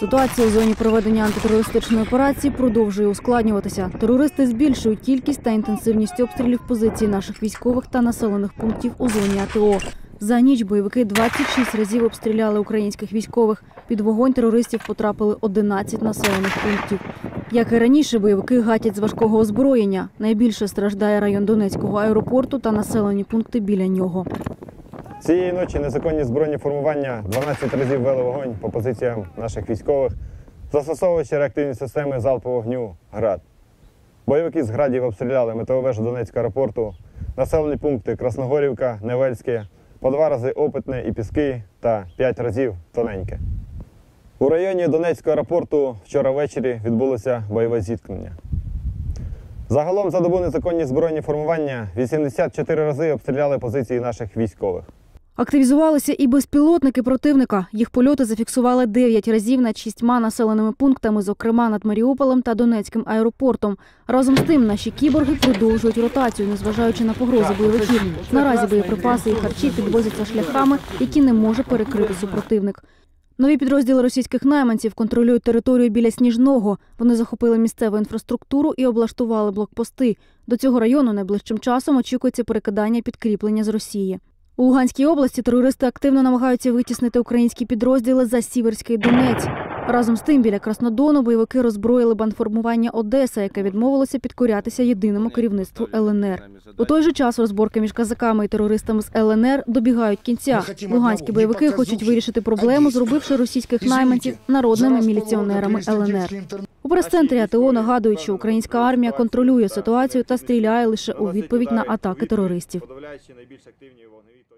Ситуація у зоні проведення антитерористичної операції продовжує ускладнюватися. Терористи збільшують кількість та інтенсивність обстрілів позицій наших військових та населених пунктів у зоні АТО. За ніч бойовики 26 разів обстріляли українських військових. Під вогонь терористів потрапили 11 населених пунктів. Як і раніше, бойовики гатять з важкого озброєння. Найбільше страждає район Донецького аеропорту та населені пункти біля нього. Цієї ночі незаконні збройні формування 12 разів вели вогонь по позиціям наших військових, застосовуючи реактивні системи залпового вогню ГРАД. Бойовики з градів обстріляли метову Донецького аеропорту, населені пункти Красногорівка, Невельське, по два рази Опитне і Піски та п'ять разів Тоненьке. У районі Донецького аеропорту вчора ввечері відбулося бойове зіткнення. Загалом за добу незаконні збройні формування 84 рази обстріляли позиції наших військових. Активізувалися і безпілотники противника. Їх польоти зафіксували 9 разів над шістьма населеними пунктами, зокрема над Маріуполем та Донецьким аеропортом. Разом з тим, наші кіборги продовжують ротацію, незважаючи на погрози бойовиків. Наразі боєприпаси і харчі підвозяться шляхами, які не може перекрити супротивник. Нові підрозділи російських найманців контролюють територію біля Сніжного. Вони захопили місцеву інфраструктуру і облаштували блокпости. До цього району найближчим часом очікується перекидання підкріплення з Росії. У Луганській області терористи активно намагаються витіснити українські підрозділи за Сіверський Донець. Разом з тим, біля Краснодону бойовики роззброїли бандформування Одеса, яке відмовилося підкорятися єдиному керівництву ЛНР. У той же час розборки між казаками і терористами з ЛНР добігають кінця. Луганські бойовики хочуть вирішити проблему, зробивши російських найманців народними міліціонерами ЛНР. У прес-центрі АТО нагадують, що українська армія контролює ситуацію та стріляє лише у відповідь на атаки терористів.